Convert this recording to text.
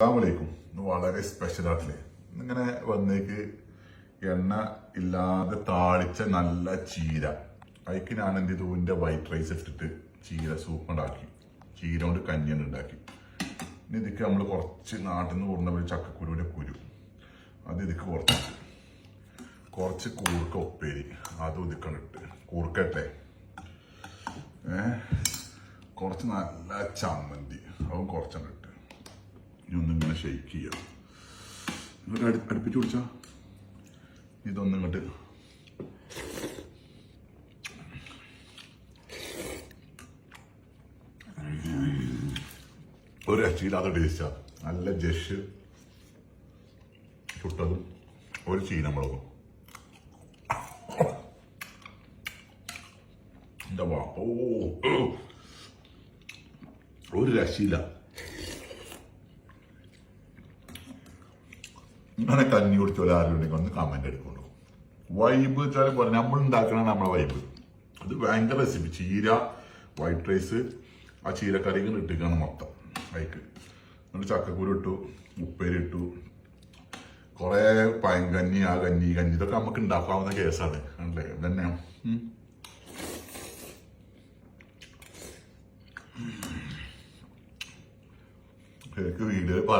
അസ്സാമലൈക്കും വളരെ സ്പെഷ്യൽ ആയിട്ടില്ലേ? ഇന്നിങ്ങനെ വന്നേക്ക് എണ്ണ ഇല്ലാതെ താളിച്ച നല്ല ചീര. അതിക്ക് ഞാൻ എന്ത് ചെയ്തു? ഇതിന്റെ വൈറ്റ് റൈസ് ഇട്ടിട്ട് ചീര സൂപ്പ് ഉണ്ടാക്കി. ചീര കൊണ്ട് കഞ്ഞിയാണ് ഉണ്ടാക്കി. ഇനി ഇതിക്ക് നമ്മൾ കുറച്ച് നാട്ടിൽ നിന്ന് കൂടുന്ന ഒരു ചക്കക്കുരുവിന്റെ കുരു. അത് ഇതിക്ക് കുറച്ച് കുറച്ച് കൂർക്ക ഉപ്പേരി. അതും ഇതിക്കണിട്ട് കൂർക്കട്ടെ ഏഹ് കുറച്ച് നല്ല ചമ്മന്തി. അതും കുറച്ചാണ് ഇട്ട്. ഇനി ഒന്നിങ്ങനെ ഷെയ്ക്ക് ചെയ്യാം നിങ്ങൾക്ക് അടു അടുപ്പിച്ച് കുടിച്ചാൽ ഇതൊന്നും ഇങ്ങോട്ട്. ഒരു രക്ഷയില്ലാത്ത ടേസ്റ്റാ നല്ല ജഷ് ചുട്ടതും ഒരു വാ? ഓ ഓ. ഒരു രക്ഷയില്ല. ഇങ്ങനെ കഞ്ഞി കുടിച്ച പോലെ ഒന്ന് കമന്റ് എടുക്കുള്ളൂ വൈബ് വെച്ചാൽ നമ്മൾ ഉണ്ടാക്കണ നമ്മളെ വൈബ് അത് ഭയങ്കര റെസിപ്പി ചീര വൈറ്റ് റൈസ് ആ ചീരക്കറികൾ ഇട്ടിരിക്കുകയാണ് മൊത്തം. അതിക്ക് എന്നിട്ട് ചക്കക്കുരു ഇട്ടു ഉപ്പേരി ഇട്ടു. കുറെ പയങ്കഞ്ഞി ആ കഞ്ഞി കഞ്ഞി ഇതൊക്കെ നമുക്ക് ഉണ്ടാക്കാവുന്ന കേസാണ്. അല്ലേ? തന്നെ എനിക്ക് വീഡിയോ പറയാം.